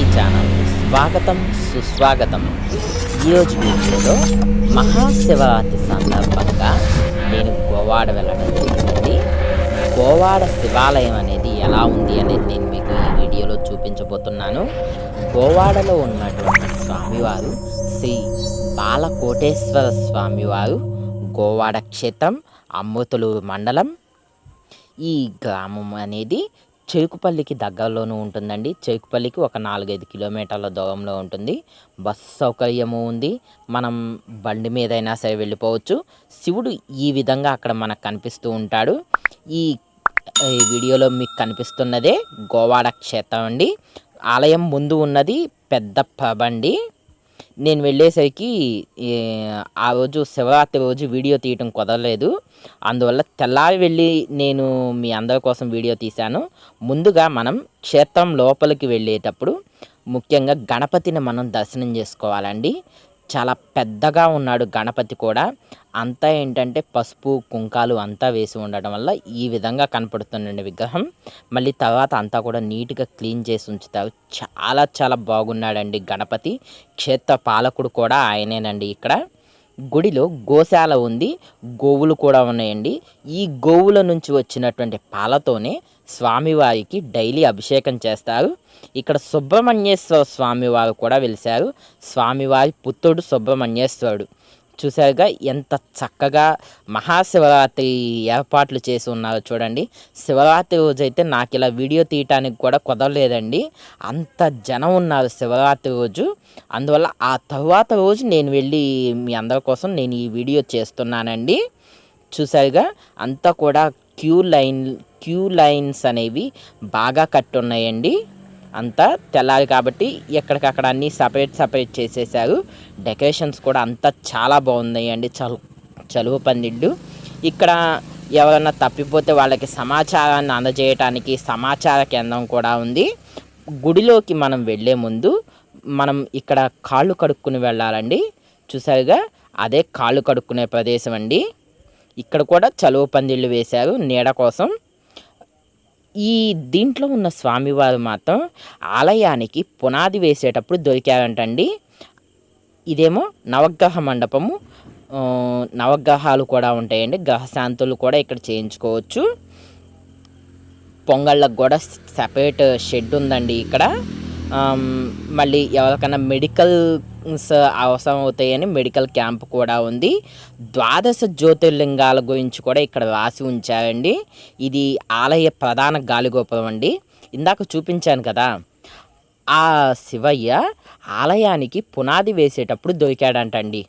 TV channel స్వాగతం సుస్వాగతం. ఈరోజు వీడియోలో మహాశివరాత్రి సందర్భంగా నేను గోవాడ వెళ్ళడం జరిగింది. గోవాడ శివాలయం అనేది ఎలా ఉంది అనేది నేను మీకు ఈ వీడియోలో చూపించబోతున్నాను. గోవాడలో ఉన్నటువంటి స్వామివారు శ్రీ బాలకోటేశ్వర స్వామివారు గోవాడ క్షేత్రం అమృతలూరు మండలం. ఈ గ్రామం అనేది చెరుకుపల్లికి దగ్గరలోనూ ఉంటుందండి. చెరుకుపల్లికి ఒక నాలుగైదు కిలోమీటర్ల దూరంలో ఉంటుంది. బస్ సౌకర్యము ఉంది. మనం బండి మీదైనా సరే వెళ్ళిపోవచ్చు. శివుడు ఈ విధంగా అక్కడ మనకు కనిపిస్తూ ఉంటాడు. ఈ వీడియోలో మీకు కనిపిస్తున్నదే గోవాడ క్షేత్రం అండి. ఆలయం ముందు ఉన్నది పెద్ద పబండి నేను వెళ్ళేసరికి ఆ రోజు శివరాత్రి రోజు వీడియో తీయటం కుదరలేదు. అందువల్ల తెల్లారి వెళ్ళి నేను మీ అందరి కోసం వీడియో తీశాను. ముందుగా మనం క్షేత్రం లోపలికి వెళ్ళేటప్పుడు ముఖ్యంగా గణపతిని మనం దర్శనం చేసుకోవాలండి. చాలా పెద్దగా ఉన్నాడు గణపతి కూడా. అంతా ఏంటంటే పసుపు కుంకాలు అంతా వేసి ఉండటం వల్ల ఈ విధంగా కనపడుతుందండి విగ్రహం. మళ్ళీ తర్వాత అంతా కూడా నీట్గా క్లీన్ చేసి ఉంచుతారు. చాలా చాలా బాగున్నాడండి గణపతి. క్షేత్ర పాలకుడు కూడా ఆయనేనండి ఇక్కడ. గుడిలో గోశాల ఉంది. గోవులు కూడా ఉన్నాయండి. ఈ గోవుల నుంచి వచ్చినటువంటి పాలతోనే స్వామివారికి డైలీ అభిషేకం చేస్తారు. ఇక్కడ సుబ్రహ్మణ్యేశ్వర స్వామివారు కూడా వెలిశారు. స్వామివారి పుత్రుడు సుబ్రహ్మణ్యేశ్వరుడు. చూసారుగా ఎంత చక్కగా మహాశివరాత్రి ఏర్పాట్లు చేసి ఉన్నారో చూడండి. శివరాత్రి రోజు అయితే నాకు ఇలా వీడియో తీయటానికి కూడా కుదరలేదండి. అంత జనం ఉన్నారు శివరాత్రి రోజు. అందువల్ల ఆ తర్వాత రోజు నేను వెళ్ళి మీ అందరి కోసం నేను ఈ వీడియో చేస్తున్నానండి. చూసారుగా అంతా కూడా క్యూ లైన్ క్యూ లైన్స్ అనేవి బాగా కట్టున్నాయండి. అంతా తెల్లాలి కాబట్టి ఎక్కడికక్కడ అన్నీ సపరేట్ సపరేట్ చేసేసారు. డెకరేషన్స్ కూడా అంతా చాలా బాగున్నాయండి. చలు చలువ పందిళ్ళు. ఇక్కడ ఎవరన్నా తప్పిపోతే వాళ్ళకి సమాచారాన్ని అందజేయటానికి సమాచార కేంద్రం కూడా ఉంది. గుడిలోకి మనం వెళ్ళే ముందు మనం ఇక్కడ కాళ్ళు కడుక్కుని వెళ్ళాలండి. చూసారుగా? అదే కాళ్ళు కడుక్కునే ప్రదేశం అండి. ఇక్కడ కూడా చలువ పందిళ్ళు వేశారు నీడ కోసం. ఈ దీంట్లో ఉన్న స్వామివారు మాత్రం ఆలయానికి పునాది వేసేటప్పుడు దొరికారంటండి. ఇదేమో నవగ్రహ మండపము. నవగ్రహాలు కూడా ఉంటాయండి. గ్రహశాంతులు కూడా ఇక్కడ చేయించుకోవచ్చు. పొంగళ్ళకు కూడా సపరేట్ షెడ్ ఉందండి ఇక్కడ. మళ్ళీ ఎవరికైనా మెడికల్స్ అవసరం అవుతాయని మెడికల్ క్యాంప్ కూడా ఉంది. ద్వాదశ జ్యోతిర్లింగాల గురించి కూడా ఇక్కడ రాసి ఉంచారండి. ఇది ఆలయ ప్రధాన గాలిగోపురం అండి. ఇందాక చూపించాను కదా ఆ శివయ్య ఆలయానికి పునాది వేసేటప్పుడు దొరికాడంటండి.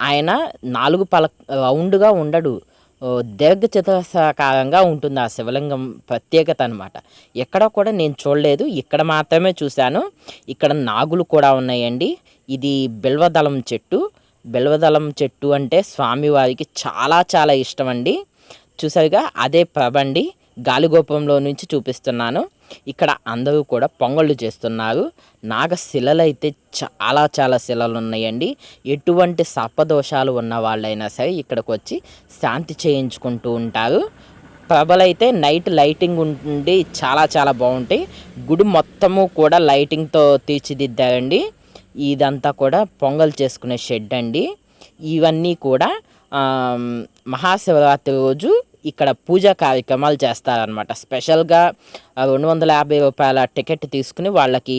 ఆయన నాలుగు పల రౌండ్గా ఉండడు. ఓ దీర్ఘ ఉంటుంది ఆ శివలింగం ప్రత్యేకత అనమాట ఎక్కడ కూడా నేను చూడలేదు. ఇక్కడ మాత్రమే చూశాను. ఇక్కడ నాగులు కూడా ఉన్నాయండి. ఇది బిల్వదళం చెట్టు. బిల్వదళం చెట్టు అంటే స్వామివారికి చాలా చాలా ఇష్టం అండి చూసారుగా? అదే ప్రభండి. గాలిగోపురంలో నుంచి చూపిస్తున్నాను. ఇక్కడ అందరూ కూడా పొంగళ్ళు చేస్తున్నారు. నాగశిలలు అయితే చాలా చాలా శిలలు ఉన్నాయండి ఎటువంటి సర్పదోషాలు ఉన్న వాళ్ళైనా సరే ఇక్కడికి వచ్చి శాంతి చేయించుకుంటూ ఉంటారు. ప్రభలైతే నైట్ లైటింగ్ ఉండి చాలా చాలా బాగుంటాయి. గుడి మొత్తము కూడా లైటింగ్తో తీర్చిదిద్దారండి. ఇదంతా కూడా పొంగల్ చేసుకునే షెడ్ అండి. ఇవన్నీ కూడా మహాశివరాత్రి రోజు ఇక్కడ పూజా కార్యక్రమాలు చేస్తారనమాట స్పెషల్గా రెండు వందల యాభై రూపాయల టికెట్ తీసుకుని వాళ్ళకి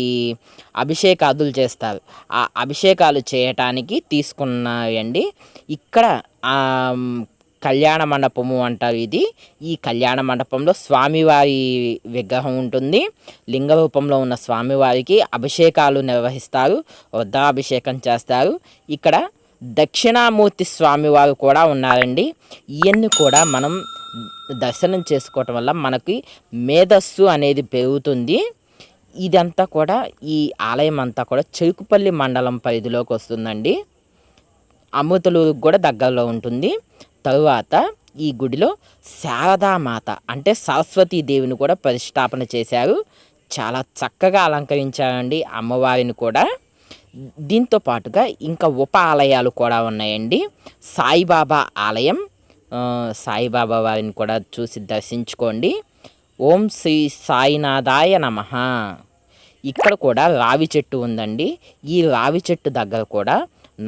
అభిషేకాదులు చేస్తారు. ఆ అభిషేకాలు చేయటానికి తీసుకున్నాయండి. ఇక్కడ కళ్యాణ మండపము అంటారు ఇది. ఈ కళ్యాణ మండపంలో స్వామివారి విగ్రహం ఉంటుంది. లింగ రూపంలో ఉన్న స్వామివారికి అభిషేకాలు నిర్వహిస్తారు. వృద్ధాభిషేకం చేస్తారు. ఇక్కడ దక్షిణామూర్తి స్వామివారు కూడా ఉన్నారండి. ఇవన్నీ కూడా మనం దర్శనం చేసుకోవటం వల్ల మనకి మేధస్సు అనేది పెరుగుతుంది. ఇదంతా కూడా ఈ ఆలయం అంతా కూడా చెరుకుపల్లి మండలం పరిధిలోకి వస్తుందండి. అమృతలూరుకు కూడా దగ్గరలో ఉంటుంది. తరువాత ఈ గుడిలో శారదామాత అంటే సరస్వతీ దేవిని కూడా ప్రతిష్టాపన చేశారు. చాలా చక్కగా అలంకరించారండి అమ్మవారిని కూడా. దీంతో పాటుగా ఇంకా ఉప ఆలయాలు కూడా ఉన్నాయండి. సాయిబాబా ఆలయం సాయిబాబా వారిని కూడా చూసి దర్శించుకోండి. ఓం శ్రీ సాయినాథాయ నమ. ఇక్కడ కూడా రావి చెట్టు ఉందండి. ఈ రావి చెట్టు దగ్గర కూడా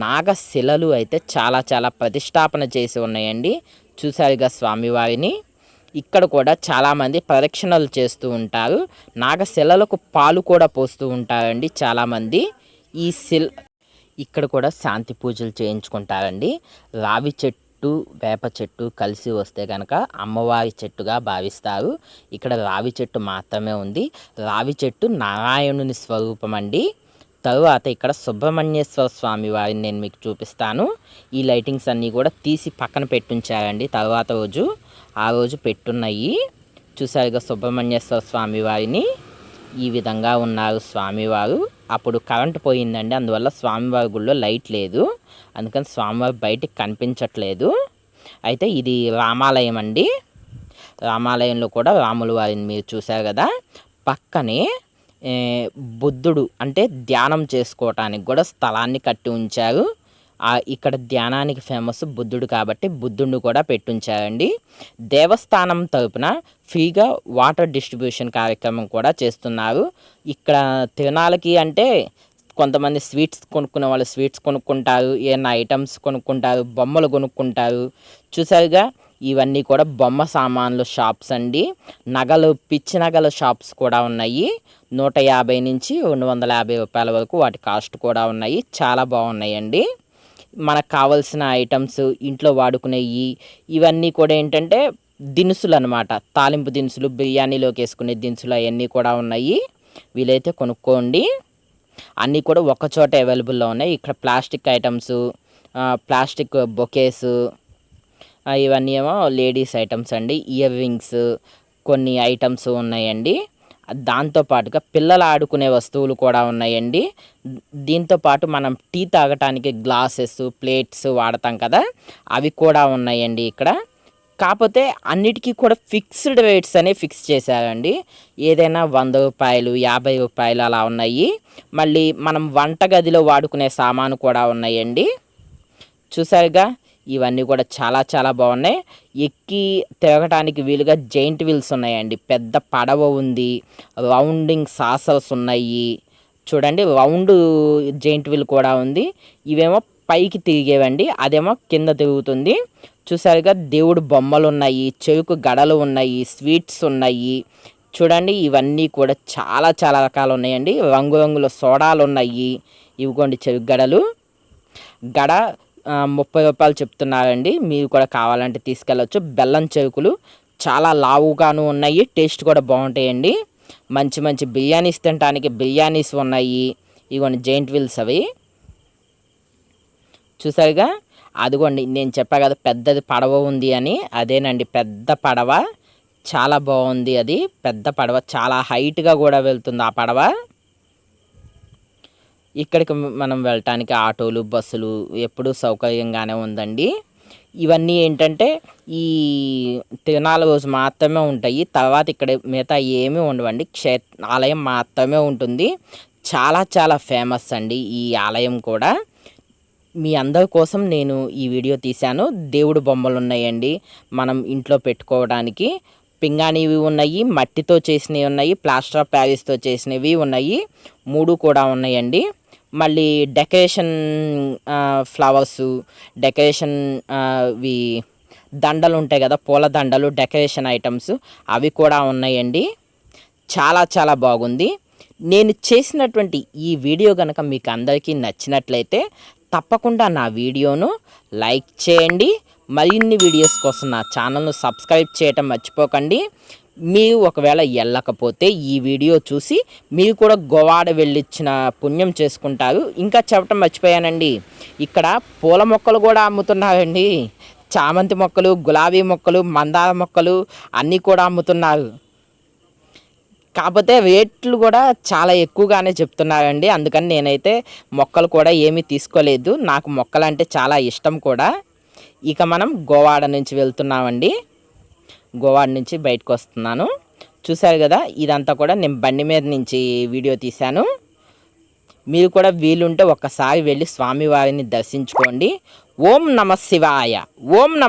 నాగశిలలు అయితే చాలా చాలా ప్రతిష్టాపన చేసి ఉన్నాయండి. చూసారుగా స్వామివారిని ఇక్కడ కూడా చాలామంది ప్రదక్షిణలు చేస్తూ ఉంటారు. నాగశిలలకు పాలు కూడా పోస్తూ ఉంటారండి చాలామంది ఈ సిల్ ఇక్కడ కూడా శాంతి పూజలు చేయించుకుంటారండి. రావి చెట్టు వేప చెట్టు కలిసి వస్తే కనుక అమ్మవారి చెట్టుగా భావిస్తారు. ఇక్కడ రావి చెట్టు మాత్రమే ఉంది. రావి చెట్టు నారాయణుని స్వరూపం అండి తరువాత ఇక్కడ సుబ్రహ్మణ్యేశ్వర స్వామి వారిని నేను మీకు చూపిస్తాను. ఈ లైటింగ్స్ అన్నీ కూడా తీసి పక్కన పెట్టుంచారండి తర్వాత రోజు. ఆ రోజు పెట్టున్నాయి. చూసారుగా సుబ్రహ్మణ్యేశ్వర స్వామి వారిని. ఈ విధంగా ఉన్నారు స్వామివారు. అప్పుడు కరెంట్ పోయిందండి. అందువల్ల స్వామివారి గుళ్ళో లైట్ లేదు. అందుకని స్వామివారి బయటికి కనిపించట్లేదు. అయితే ఇది రామాలయం అండి. రామాలయంలో కూడా రాముల వారిని మీరు చూశారు కదా. పక్కనే బుద్ధుడు అంటే ధ్యానం చేసుకోవటానికి కూడా స్థలాన్ని కట్టి ఉంచారు. ఇక్కడ ధ్యానానికి ఫేమస్ బుద్ధుడు కాబట్టి బుద్ధుడిని కూడా పెట్టుంచారండి. దేవస్థానం తరపున ఫ్రీగా వాటర్ డిస్ట్రిబ్యూషన్ కార్యక్రమం కూడా చేస్తున్నారు. ఇక్కడ తిరణాలకి అంటే కొంతమంది స్వీట్స్ కొనుక్కునే వాళ్ళు స్వీట్స్ కొనుక్కుంటారు ఏమైనా ఐటమ్స్ కొనుక్కుంటారు బొమ్మలు కొనుక్కుంటారు. చూసారుగా ఇవన్నీ కూడా బొమ్మ సామాన్లు షాప్స్ అండి. నగలు పిచ్చి నగల షాప్స్ కూడా ఉన్నాయి. నూట యాభై నుంచి రెండు వందల యాభై రూపాయల వరకు వాటి కాస్ట్ కూడా ఉన్నాయి. చాలా బాగున్నాయండి. మనకు కావాల్సిన ఐటమ్స్ ఇంట్లో వాడుకునేవి ఇవన్నీ కూడా ఏంటంటే దినుసులు అనమాట తాలింపు దినుసులు బిర్యానీలోకి వేసుకునే దినుసులు అవన్నీ కూడా ఉన్నాయి. వీలైతే కొనుక్కోండి. అన్నీ కూడా చోట అవైలబుల్లో ఉన్నాయి. ఇక్కడ ప్లాస్టిక్ ఐటమ్స్ ప్లాస్టిక్ బొకేస్ ఇవన్నీ ఏమో లేడీస్ ఐటమ్స్ అండి. ఇయర్ రింగ్స్ కొన్ని ఐటమ్స్ ఉన్నాయండి. దాంతోపాటుగా పిల్లలు ఆడుకునే వస్తువులు కూడా ఉన్నాయండి. దీంతోపాటు మనం టీ తాగటానికి గ్లాసెస్ ప్లేట్స్ వాడతాం కదా అవి కూడా ఉన్నాయండి ఇక్కడ. కాకపోతే అన్నిటికీ కూడా ఫిక్స్డ్ రేట్స్ అనేవి ఫిక్స్ చేశారండి. ఏదైనా వంద రూపాయలు యాభై రూపాయలు అలా ఉన్నాయి. మళ్ళీ మనం వంటగదిలో వాడుకునే సామాను కూడా ఉన్నాయండి. చూసారుగా ఇవన్నీ కూడా చాలా చాలా బాగున్నాయి. ఎక్కి తిరగటానికి వీలుగా జైంట్ వీల్స్ ఉన్నాయండి. పెద్ద పడవ ఉంది. రౌండింగ్ సాసల్స్ ఉన్నాయి. చూడండి రౌండ్ జైంట్ వీల్ కూడా ఉంది. ఇవేమో పైకి తిరిగేవండి. అదేమో కింద తిరుగుతుంది. చూసారుగా దేవుడు బొమ్మలు ఉన్నాయి చెరుకు గడలు ఉన్నాయి స్వీట్స్ ఉన్నాయి. చూడండి ఇవన్నీ కూడా చాలా చాలా రకాలు ఉన్నాయండి. రంగురంగుల సోడాలు ఉన్నాయి. ఇవిగోండి చెరుకు గడలు. గడ ముప్పై రూపాయలు చెప్తున్నారండి. మీరు కూడా కావాలంటే తీసుకెళ్ళచ్చు. బెల్లం చెరుకులు చాలా లావుగాను ఉన్నాయి. టేస్ట్ కూడా బాగుంటాయండి. మంచి మంచి బిర్యానీస్ తినడానికి బిర్యానీస్ ఉన్నాయి. ఇవన్నీ జైంట్ వీల్స్ అవి. చూసారుగా? అదిగోండి నేను చెప్పా కదా పెద్దది పడవ ఉంది అని. అదేనండి పెద్ద పడవ. చాలా బాగుంది అది. పెద్ద పడవ. చాలా హైట్గా కూడా వెళ్తుంది ఆ పడవ. ఇక్కడికి మనం వెళ్ళటానికి ఆటోలు బస్సులు ఎప్పుడూ సౌకర్యంగానే ఉందండి. ఇవన్నీ ఏంటంటే ఈ తిరునాళ్ళ రోజు మాత్రమే ఉంటాయి. తర్వాత ఇక్కడ మిగతా ఏమీ ఉండవండి. క్షే ఆలయం మాత్రమే ఉంటుంది. చాలా చాలా ఫేమస్ అండి ఈ ఆలయం కూడా. మీ అందరి కోసం నేను ఈ వీడియో తీశాను. దేవుడు బొమ్మలు ఉన్నాయండి. మనం ఇంట్లో పెట్టుకోవడానికి పింగాణివి ఉన్నాయి మట్టితో చేసినవి ఉన్నాయి ప్లాస్టర్ ఆఫ్ ప్యారిస్తో చేసినవి ఉన్నాయి. మూడు కూడా ఉన్నాయండి. మళ్ళీ డెకరేషన్ ఫ్లవర్స్ డెకరేషన్ వి దండలు ఉంటాయి కదా పూల దండలు డెకరేషన్ ఐటమ్స్ అవి కూడా ఉన్నాయండి. చాలా చాలా బాగుంది. నేను చేసినటువంటి ఈ వీడియో కనుక మీకు అందరికీ నచ్చినట్లయితే తప్పకుండా నా వీడియోను లైక్ చేయండి. మరిన్ని వీడియోస్ కోసం నా ఛానల్ను సబ్స్క్రైబ్ చేయటం మర్చిపోకండి. మీరు ఒకవేళ వెళ్ళకపోతే ఈ వీడియో చూసి మీరు కూడా గోవాడ వెళ్ళిచ్చిన పుణ్యం చేసుకుంటారు. ఇంకా చెప్పటం మర్చిపోయానండి. ఇక్కడ పూల మొక్కలు కూడా అమ్ముతున్నారండి. చామంతి మొక్కలు గులాబీ మొక్కలు మందార మొక్కలు అన్నీ కూడా అమ్ముతున్నారు. కాకపోతే రేట్లు కూడా చాలా ఎక్కువగానే చెప్తున్నారండి. అందుకని నేనైతే మొక్కలు కూడా ఏమీ తీసుకోలేదు. నాకు మొక్కలు అంటే చాలా ఇష్టం కూడా. ఇక మనం గోవాడ నుంచి వెళ్తున్నామండి. గోవాడ నుంచి బయటకు వస్తున్నాను చూశారు కదా ఇదంతా కూడా నేను బండి మీద నుంచి వీడియో తీశాను. మీరు కూడా వీలుంటే ఒక్కసారి వెళ్ళి స్వామివారిని దర్శించుకోండి. ఓం నమ శివాయ. ఓం నమ